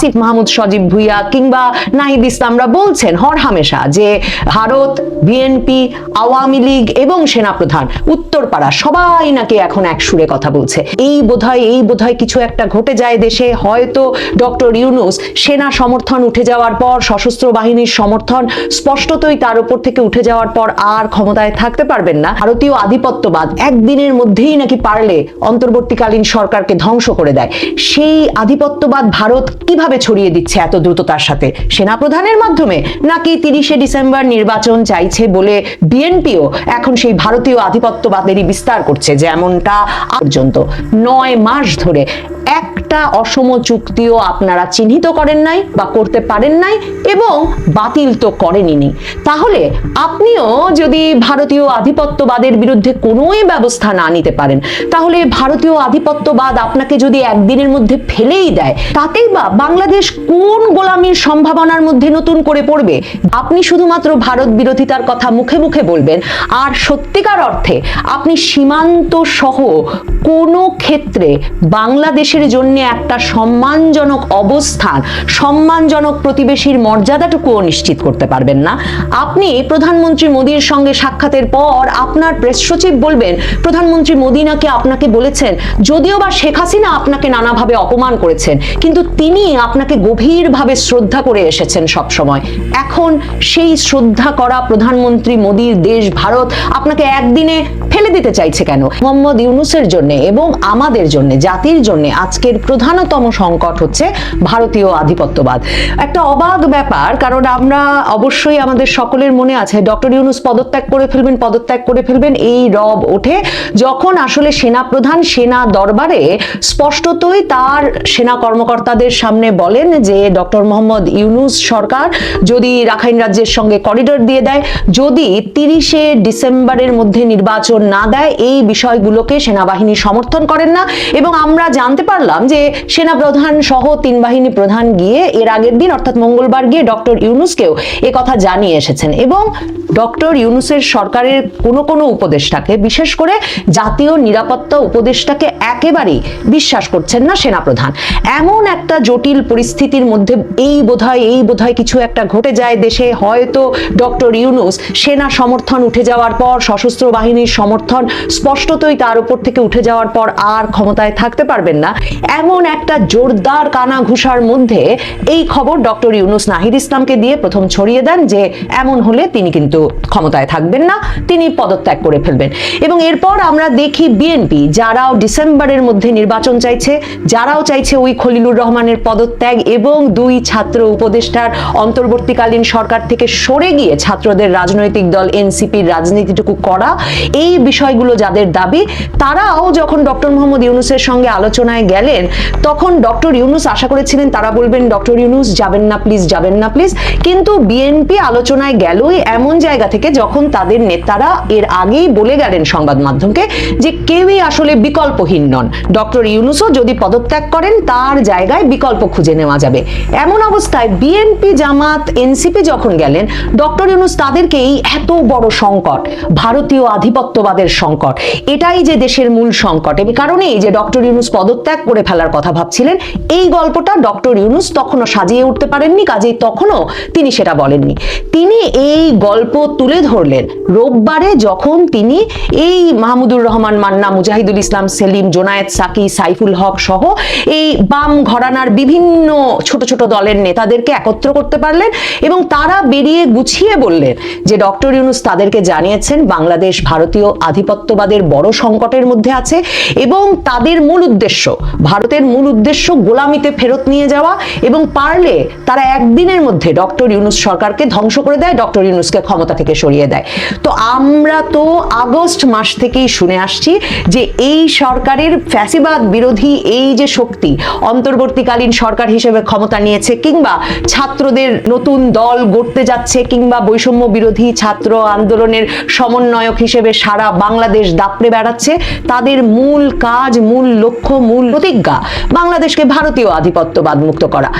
আসিফ মাহমুদ, সজীব ভুইয়া কিংবা নাহিদ ইসলামরা বলছেন হর হামেশা যে ভারত বিএনপি আওয়ামী লীগ এবং সেনাপ্রধান উত্তরপাড়া সবাই নাকি এখন এক সুরে কথা বলছে। এই বোধহয় এই বোধহয় কিছু একটা ঘটে যায় দেশে, হয়তো ডক্টর ইউনুস সেনা সমর্থন উঠে যাওয়ার পর, সশস্ত্র বাহিনীর সমর্থন স্পষ্টতই তার উপর থেকে উঠে যাওয়ার পর আর ক্ষমতায় থাকতে পারবেন না। ভারতীয় আধিপত্যবাদ একদিনের মধ্যেই নাকি পারলে অন্তর্বর্তীকালীন সরকারকে ধ্বংস করে দেয়। সেই আধিপত্যবাদ ভারত কীভাবে ছড়িয়ে দিচ্ছে এত দ্রুততার সাথে? সেনাপ্রধানের মাধ্যমে নাকি তিরিশে ডিসেম্বর নির্বাচন চাইছে বলে বিএনপিও এখন সেই ভারতীয় আধিপত্যবাদেরই বিস্তার করছে, যেমনটা পর্যন্ত। নয় মাস ধরে একটা অসম চুক্তিও আপনারা চিহ্নিত করেন নাই বা করতে পারেন নাই এবং বাতিল তো করেনি তাহলে আপনিও যদি ভারতীয় আধিপত্যবাদের বিরুদ্ধে কোনোই ব্যবস্থা না নিতে পারেন, তাহলে ভারতীয় আধিপত্যবাদ আপনাকে যদি একদিনের মধ্যে ফেলেই দেয়, তাতেই বা বাংলাদেশ কোন গোলামির সম্ভাবনার মধ্যে নতুন করে পড়বে? আপনি শুধুমাত্র ভারত বিরোধিতার কথা মুখে মুখে বলবেন, আর সত্যিকার অর্থে আপনি সীমান্ত সহ কোনো ক্ষেত্রে বাংলাদেশের জন্য একটা সম্মানজনক অবস্থান, সম্মানজনক প্রতিবেশীর মর্যাদাটুকুও নিশ্চিত করতে পারবেন না। আপনি প্রধানমন্ত্রী মোদীর সঙ্গে সাক্ষাতের পর আপনার প্রেস সচিব বলবেন, প্রধানমন্ত্রী মোদী নাকি আপনাকে বলেছেন, যদিও বা শেখ হাসিনা আপনাকে নানাভাবে অপমান করেছেন, কিন্তু তিনি আপনাকে গভীরভাবে শ্রদ্ধা করে এসেছেন সব সময় এখন সেই শ্রদ্ধা করা প্রধানমন্ত্রী মোদীর দেশ ভারত আপনাকে একদিনে ফেলে দিতে চাইছে কেন? মোহাম্মদ ইউনুসের জন্য এবং আমাদের জন্য, জাতির জন্য আজকের প্রধানতম সংকট হচ্ছে ভারতীয় আধিপত্যবাদ। একটা অবাক ব্যাপার, কারণ আমরা অবশ্যই আমাদের সকলের মনে আছে, ডক্টর ইউনুস পদত্যাগ করে ফেলবেন, পদত্যাগ করে ফেলবেন, এই রব ওঠে। যখন আসলে সেনাপ্রধান, সেনা দরবারে স্পষ্টতই তার সেনা কর্মকর্তাদের সামনে বলেন যে, ডক্টর মোহাম্মদ ইউনুস সরকার যদি রাখাইন রাজ্যের সঙ্গে করিডোর দিয়ে দেয়, যদি তিরিশে ডিসেম্বরের মধ্যে নির্বাচন না দেয়, এই বিষয়গুলোকে সেনাবাহিনী সমর্থন করেন না। এবং আমরা জানতে পারলাম যে সেনা প্রধান সহ তিন বাহিনী প্রধান গিয়ে এর আগের দিন, অর্থাৎ মঙ্গলবার গিয়ে ডক্টর ইউনুসকেও এ কথা জানিয়ে এসেছেন এবং ডক্টর ইউনুসের সরকারের কোনো কোনো উপদেষ্টাকে, বিশেষ করে জাতীয় নিরাপত্তা উপদেষ্টাকে একেবারেই বিশ্বাস করছেন না সেনাপ্রধান। এমন একটা জটিল পরিস্থিতির মধ্যে এই বোধহয় এই বোধহয় কিছু একটা ঘটে যায় দেশে, হয়তো ডক্টর ইউনুস সেনা সমর্থন উঠে যাওয়ার পর, সশস্ত্র বাহিনীর সমর্থন স্পষ্টতই তার উপর থেকে উঠে যাওয়ার পর আর ক্ষমতায় থাকতে পারবেন না। এমন একটা জোরদার কানা ঘুষার মধ্যে এই খবর ডক্টর ইউনুস নাহিদ ইসলামকে দিয়ে প্রথম ছড়িয়ে দেন যে এমন হলে তিনি কিন্তু ক্ষমতায় থাকবেন না, তিনি পদত্যাগ করে ফেলবেন। এবং এরপর আমরা দেখি বিএনপি, যারাও ডিসেম্বরের মধ্যে নির্বাচন চাইছে, যারাও চাইছে ওই খলিলুর রহমানের পদত্যাগ এবং দুই ছাত্র উপদেষ্টার অন্তর্বর্তীকালীন সরকার থেকে সরে গিয়ে ছাত্রদের রাজনৈতিক দল এনসিপির রাজনীতিটুকু করা, এই বিষয়গুলো যাদের দাবি, তারাও যখন ডক্টর মোহাম্মদ ইউনুসের সঙ্গে আলোচনায় গেলেন তখন ডক্টর ইউনুস আশা করেছিলেন, তারা বলবেন, ডক্টর ইউনুস, যাবেন না, প্লিজ, যাবেন না, প্লিজ। কিন্তু বিএনপি আলোচনায় গেলই এমন জায়গা থেকে যখন তাদের নেতারা এর আগেই বলে গেলেন সংবাদ মাধ্যমকে যে কেউই আসলে বিকল্পহীন নন। ডক্টর ইউনুসও যদি পদত্যাগ করেন, তার জায়গায় বিকল্প খুঁজে নেওয়া যাবে। এমন অবস্থায় বিএনপি জামাত, এনসিপি যখন গেলেন, ডক্টর ইউনুস তাদেরকে এই এত বড় সংকট, ভারতীয় আধিপত্যবাদের সংকট, এটাই যে দেশের মূল সংকট। এই কারণেই যে ডক্টর ইউনুস পদত্যাগ করে ফেলার কথা ভাবছিলেন, এই গল্পটা ডক্টর ইউনুস তখনও সাজিয়ে উঠতে পারেননি, কাজেই তখনও তিনি সেটা বলেননি। তিনি এই গল্প তুলে ধরলেন। রোববারে যখন তিনি এই মাহমুদুর রহমান, মান্না, মুজাহিদুল ইসলাম, সেলিম, জোনায়েদ, সাকি, সাইফুল হক সহ এই বাম ঘরানার বিভিন্ন ছোট ছোট দলের নেতাদেরকে একত্র করতে পারলেন এবং তারা বেরিয়ে গুছিয়ে বললেন যে ডক্টর ইউনুস তাদেরকে জানিয়েছেন, বাংলাদেশ ভারতীয় আধিপত্যবাদের বড় সংকটের মধ্যে আছে এবং তাদের মূল উদ্দেশ্য ভারতের মূল উদ্দেশ্য গোলামিতে ফেরত নিয়ে যাওয়া এবং পারলে তারা একদিনের মধ্যে ডক্টর ইউনুস সরকারকে ধ্বংস করে দেয়, ডক্টর ইউনুসকে ক্ষমতা থেকে সরিয়ে দেয়। তো আমরা তো আগস্ট মাস থেকেই শুনে আসছি যে এই সরকারের ফ্যাসিবাদ বিরোধী এই যে শক্তি অন্তর্বর্তীকালীন সরকার হিসেবে ক্ষমতা নিয়েছে কিংবা ছাত্রদের নতুন দল গড়তে যাচ্ছে কিংবা বৈষম্য বিরোধী ছাত্র আন্দোলনের সমন্বয়ক হিসেবে সারা বাংলাদেশ দাপড়ে বেড়াচ্ছে, তাদের মূল কাজ, মূল লক্ষ্য, মূল প্রতিজ্ঞা বাংলাদেশকে ভারতীয় আধিপত্যবাদ মুক্ত করা।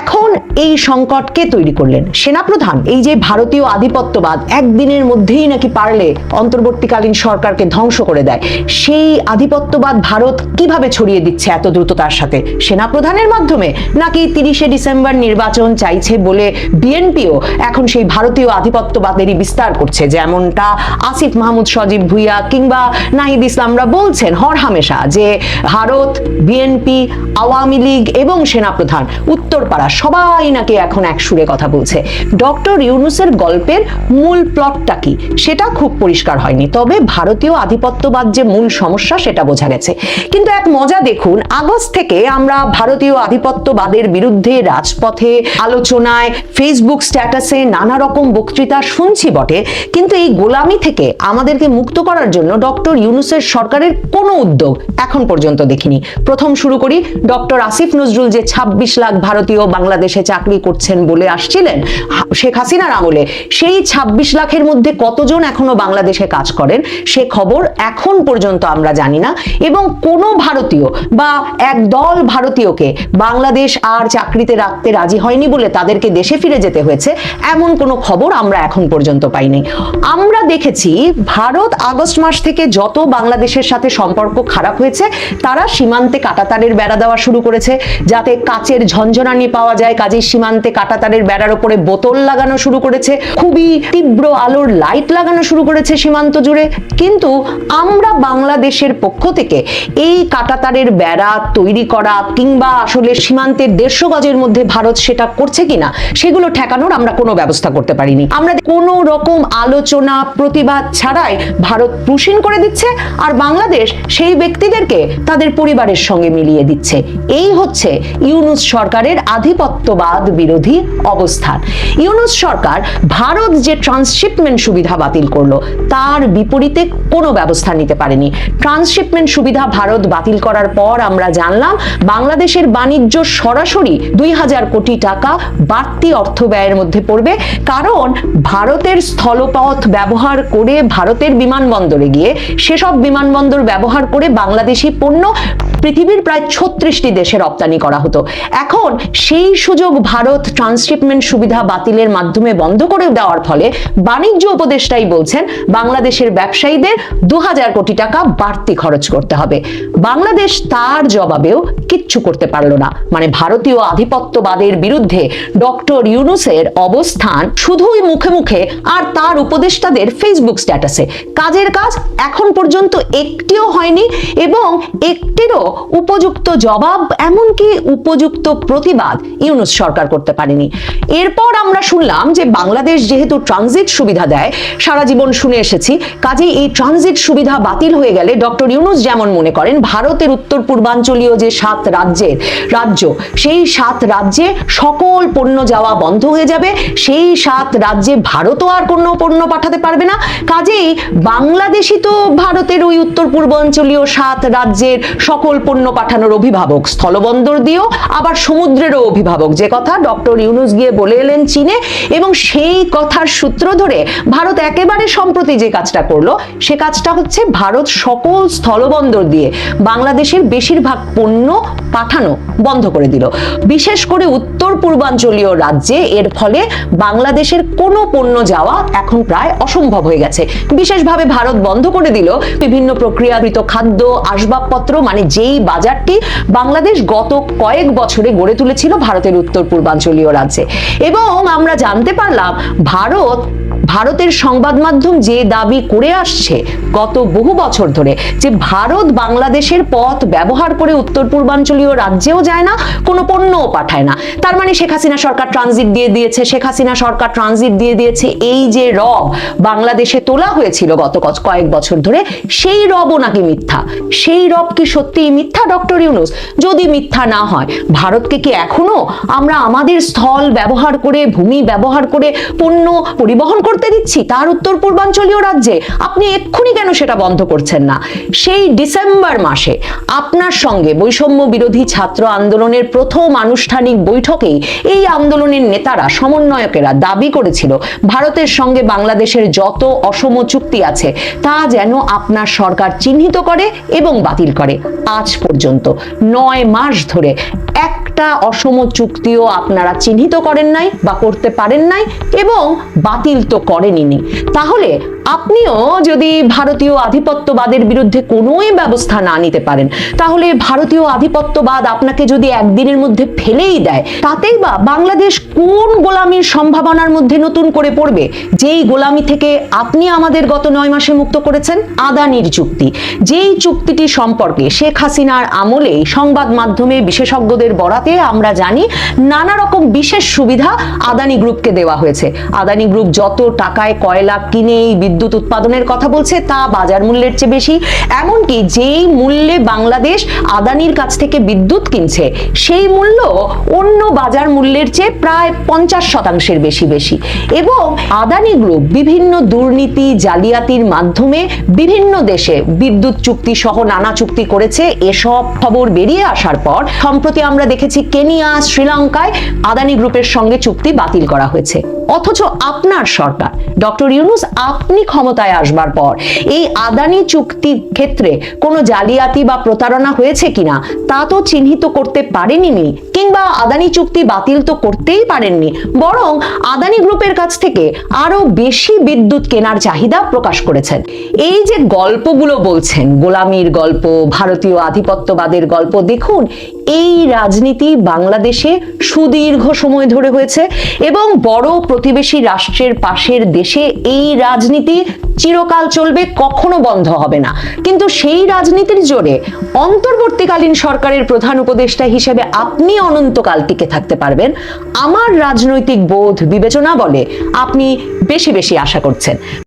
এখন এই সংকট কে তৈরি করলেন? সেনাপ্রধান, এই যে ভারতীয় আধিপত্যবাদ একদিনের মধ্যেই নাকি পারলে অন্তর্বর্তীকালীন সরকারকে ধ্বংস করে দেয়, সেই আধিপত্যবাদ ভারত কীভাবে ছড়িয়ে দিচ্ছে এত দ্রুততার সাথে? সেনাপ্রধানের মাধ্যমে নাকি তিরিশে ডিসেম্বর নির্বাচন চাইছে বলে বিএনপিও এখন সেই ভারতীয় আধিপত্যবাদেরই বিস্তার করছে? যেমনটা আসিফ মাহমুদ, সজীব ভুইয়া কিংবা নাহিদ ইসলামরা বলছেন হর হামেশা যে ভারত, বিএনপি আওয়ামী লীগ এবং সেনাপ্রধান উত্তরপাড়া সবাই নাকি এখন এক সুরে কথা বলছে। ডক্টর ইউনুসের গল্পের মূল প্লটটা কি? সেটা খুব পরিষ্কার হয়নি, তবে ভারতীয় আধিপত্যবাদ যে মূল সমস্যা সেটা বোঝা গেছে। কিন্তু এক মজা দেখুন, আগস্ট থেকে আমরা ভারতীয় আধিপত্যবাদের বিরুদ্ধে রাজপথে, আলোচনায় ফেসবুক স্ট্যাটাসে নানা রকম বক্তৃতা শুনছি বটে, কিন্তু এই গোলামি থেকে আমাদেরকে মুক্ত করার জন্য ডক্টর ইউনুসের সরকারের কোনো উদ্যোগ এখন পর্যন্ত দেখিনি। প্রথম শুরু করি। ডক্টর আসিফ নজরুল যে ২৬ লাখ ভারতীয় বাংলাদেশে চাকরি করছেন বলে আসছিলেন, শেখ হাসিনার আমলে, সেই ২৬ লাখের মধ্যে কতজন এখনও বাংলাদেশে কাজ করেন, সে খবর এখন পর্যন্ত আমরা জানি না। এবং কোনো ভারতীয় বা এক দল ভারতীয়কে বাংলাদেশ আর চাকরিতে রাখতে রাজি হয়নি বলে তাদেরকে দেশে ফিরে যেতে হয়েছে, এমন কোনো খবর আমরা এখন পর্যন্ত পাইনি। আমরা দেখেছি ভারত আগস্ট মাস থেকে যত বাংলাদেশের সাথে সম্পর্ক খারাপ হয়েছে, তারা সীমান্তে কাটাতারের বেড়া দেওয়া শুরু করেছে, যাতে কাচের ঝঞ্ঝনানি পাওয়া যায়। কাজেই সীমান্তে কাটাতারের বেড়ার উপরে বোতল লাগানো শুরু করেছে। খুবই তীব্র আলোর লাইট লাগানো শুরু করেছে সীমান্ত জুড়ে। কিন্তু আমরা বাংলাদেশের পক্ষ থেকে এই কাটাতারের বেড়া তৈরি করা কিংবা আসলে সীমান্তের দেড়শো গজের মধ্যে ভারত সেটা করছে কিনা, সেগুলো ঠেকানোর আমরা কোনো ব্যবস্থা করতে পারিনি। আমরা কোনো রকম আলোচনা, প্রতিবাদ ছাড়াই ভারত পুষিন করে দিচ্ছে, আর বাংলাদেশ সেই ব্যক্তিদেরকে তাদের পরিবারের সঙ্গে মিলিয়ে দিচ্ছে। এই হচ্ছে ইউনুস সরকারের আধিপত্যবাদ বিরোধী অবস্থান। ইউনুস সরকার ভারত যে ট্রান্সশিপমেন্ট সুবিধা বাতিল করল, তার বিপরীতে কোনো ব্যবস্থা নিতে পারেনি। ট্রান্সশিপমেন্ট সুবিধা ভারত বাতিল করার পর আমরা জানলাম, বাংলাদেশের বাণিজ্য সরাসরি দুই হাজার কোটি টাকা বাড়তি অর্থ ব্যয়ের মধ্যে পড়বে। কারণ ভারতের স্থলপথ ব্যবহার করে ভারতের বিমানবন্দরে গিয়ে সেসব বিমানবন্দর ব্যবহার করে বাংলাদেশি পণ্য পৃথিবীর প্রায় ছত্রিশটি দেশে রপ্তানি করা হতো। এখন সেই সুযোগ ভারত ট্রান্সশিপমেন্ট সুবিধা বাতিলের মাধ্যমে বন্ধ করে দেওয়ার ফলে বাণিজ্য উপদেষ্টাই বলছেন, বাংলাদেশের ব্যবসায়ীদের দু হাজার কোটি টাকা বাড়তি খরচ করতে হবে। বাংলাদেশ তার জবাবেও কিচ্ছু করতে পারল না। মানে ভারতীয় আধিপত্যবাদের বিরুদ্ধে ডক্টর ইউনুসের অবস্থান শুধুই মুখে মুখে আর তার উপদেষ্টাদের ফেসবুক স্ট্যাটাসে। কাজের কাজ এখন পর্যন্ত একটিও হয়নি এবং একটিরও উপযুক্ত জবাব এমনকি উপযুক্ত প্রতিবাদ ইউনুস সরকার করতে পারেনি। এরপর আমরা শুনলাম যে বাংলাদেশ যেহেতু ট্রানজিট সুবিধা দেয়, সারা জীবন শুনে এসেছি, কাজেই এই ট্রানজিট সুবিধা বাতিল হয়ে গেলে ডক্টর ইউনুস যেমন মনে করেন, ভারতের উত্তর পূর্বাঞ্চলীয় যে সাত রাজ্যের রাজ্য, সেই সাত রাজ্যে সকল পণ্য যাওয়া বন্ধ হয়ে যাবে। সেই সাত রাজ্যে ভারতও আর কোনো পণ্য পাঠাতে পারবে না। কাজেই বাংলাদেশই তো ভারতের ওই উত্তর পূর্বাঞ্চলীয় সাত রাজ্যের সকল পণ্য পাঠানোর অভিভাবক, স্থলবন্দর দিয়েও আবার সমুদ্রেরও অভিভাবক। যে কথা ডক্টর ইউনুস গিয়ে বলে এলেন চীনে এবং সেই কথার সূত্র ধরে ভারত একেবারে সম্প্রতি যে কাজটা করল, সে কাজটা হচ্ছে ভারত সকল স্থলবন্দর দিয়ে বাংলাদেশের বেশিরভাগ পণ্য পাঠানো বন্ধ করে দিল। বিশেষ করে উত্তর পূর্বাঞ্চলীয় রাজ্যে এর ফলে বাংলাদেশের কোনো পণ্য যাওয়া এখন প্রায় অসম্ভব হয়ে গেছে। বিশেষভাবে ভারত বন্ধ করে দিল বিভিন্ন প্রক্রিয়াকৃত খাদ্য, আসবাবপত্র মানে যেই বাজারটি বাংলাদেশ গত কয়েক বছরে গড়ে তুলেছিল ভারতের উত্তর পূর্বাঞ্চলীয় রাজ্যে। এবং আমরা জানতে পারলাম, ভারত ভারতের সংবাদ মাধ্যম যে দাবি করে আসছে গত বহু বছর ধরে যে ভারত বাংলাদেশের পথ ব্যবহার করে উত্তর পূর্বাঞ্চলীয় রাজ্যেও যায় না, কোনো পণ্যও পাঠায় না। তার মানে শেখ হাসিনা সরকার ট্রানজিট দিয়ে দিয়েছে, শেখ হাসিনা সরকার ট্রানজিট দিয়ে দিয়েছে। এই যে রব বাংলাদেশে তোলা হয়েছিল গত কয়েক বছর ধরে, সেই রবও নাকি মিথ্যা। সেই রব কি সত্যিই মিথ্যা, ডক্টর ইউনুস? যদি মিথ্যা না হয়, ভারতকে কি এখনও আমরা আমাদের স্থল ব্যবহার করে, ভূমি ব্যবহার করে, পণ্য পরিবহন করতে করতে দিচ্ছি, তার উত্তর পূর্বাঞ্চলীয় রাজ্যে। আপনি এক্ষুনি কেন সেটা বন্ধ করছেন না? সেই ডিসেম্বর মাসে আপনার সঙ্গে বৈষম্য বিরোধী ছাত্র আন্দোলনের প্রথম আনুষ্ঠানিক বৈঠকেই এই আন্দোলনের নেতারা, সমন্বয়কেরা দাবি করেছিল, ভারতের সঙ্গে বাংলাদেশের যত অসম চুক্তি আছে, তা যেন আপনার সরকার চিহ্নিত করে এবং বাতিল করে। আজ পর্যন্ত নয় মাস ধরে একটা অসম চুক্তিও আপনারা চিহ্নিত করেন নাই বা করতে পারেন নাই এবং বাতিল তো করেনি তাহলে আপনিও যদি ভারতীয় আধিপত্যবাদের বিরুদ্ধে কোনোই ব্যবস্থা না নিতে পারেন, তাহলে ভারতীয় আধিপত্যবাদ আপনাকে যদি একদিনের মধ্যে ফেলেই দেয়, তাতেই বা বাংলাদেশ কোন গোলামির সম্ভাবনার মধ্যে নতুন করে পড়বে? যেই গোলামি থেকে আপনি আমাদের গত নয় মাসে মুক্ত করেছেন, আদানির চুক্তি। যেই চুক্তিটি সম্পর্কে শেখ হাসিনার আমলেই সংবাদ মাধ্যমে বিশেষজ্ঞদের বরাতে আমরা জানি, নানা রকম বিশেষ সুবিধা আদানি গ্রুপকে দেওয়া হয়েছে। আদানি গ্রুপ যত টাকায় কয়লা কিনে এই বিদ্যুৎ উৎপাদনের কথা বলছে, তা বাজার মূল্যের চেয়ে বেশি। এমনকি যেই মূল্যে বাংলাদেশ আদানির কাছ থেকে বিদ্যুৎ কিনছে, সেই মূল্য অন্য বাজার মূল্যের চেয়ে প্রায় পঞ্চাশ শতাংশের বেশি বেশি। এবং আদানি গ্রুপ বিভিন্ন দুর্নীতি, জালিয়াতির মাধ্যমে বিভিন্ন দেশে বিদ্যুৎ চুক্তি সহ নানা চুক্তি করেছে। এসব খবর বেরিয়ে আসার পর সম্প্রতি আমরা দেখেছি কেনিয়া, শ্রীলঙ্কায় আদানি গ্রুপের সঙ্গে চুক্তি বাতিল করা হয়েছে। অথচ আপনার সরকার। ডক্টর ইউনুস, আপনি ক্ষমতায় আসবার পর এই আদানি চুক্তির ক্ষেত্রে কোনো জালিয়াতি বা প্রতারণা হয়েছে কিনা তা তো চিহ্নিত করতে পারেনি কিংবা আদানি চুক্তি বাতিল তো করতেই পারেননি, বরং আদানি গ্রুপের কাছ থেকে আরও বেশি বিদ্যুৎ কেনার চাহিদা প্রকাশ করেছেন। এই যে গল্পগুলো বলছেন, গোলামির গল্প, ভারতীয় আধিপত্যবাদের গল্প, দেখুন, এই রাজনীতি বাংলাদেশে সুদীর্ঘ সময় ধরে হয়েছে এবং বড় প্রতিবেশী রাষ্ট্রের পাশের দেশে এই রাজনীতি চিরকাল চলবে, কখনো বন্ধ হবে না। কিন্তু সেই রাজনীতির জোরে অন্তর্বর্তীকালীন সরকারের প্রধান উপদেষ্টা হিসেবে আপনি অনন্তকাল টিকে থাকতে পারবেন। আমার রাজনৈতিক বোধ বিবেচনা বলে আপনি বেশি বেশি আশা করছেন।